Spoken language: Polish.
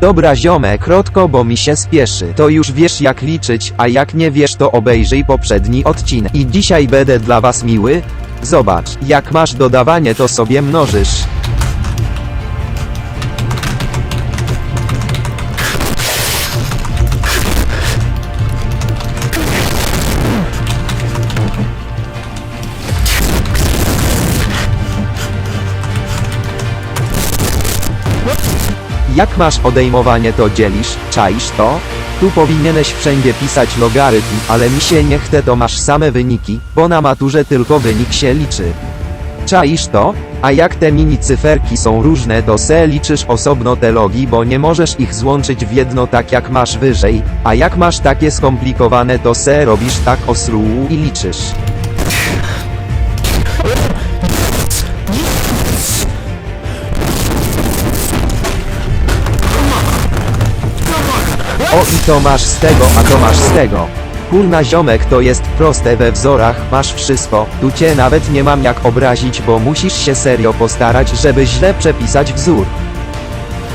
Dobra ziomek, krótko, bo mi się spieszy. To już wiesz jak liczyć, a jak nie wiesz to obejrzyj poprzedni odcinek. I dzisiaj będę dla was miły. Zobacz, jak masz dodawanie to sobie mnożysz. Jak masz odejmowanie to dzielisz, czaisz to? Tu powinieneś wszędzie pisać logarytm, ale mi się nie chce to masz same wyniki, bo na maturze tylko wynik się liczy. Czaisz to? A jak te mini cyferki są różne to se liczysz osobno te logi, bo nie możesz ich złączyć w jedno tak jak masz wyżej, a jak masz takie skomplikowane to se robisz tak osru i liczysz. O i to masz z tego, a to masz z tego. Kurna ziomek to jest proste we wzorach, masz wszystko, tu cię nawet nie mam jak obrazić, bo musisz się serio postarać, żeby źle przepisać wzór.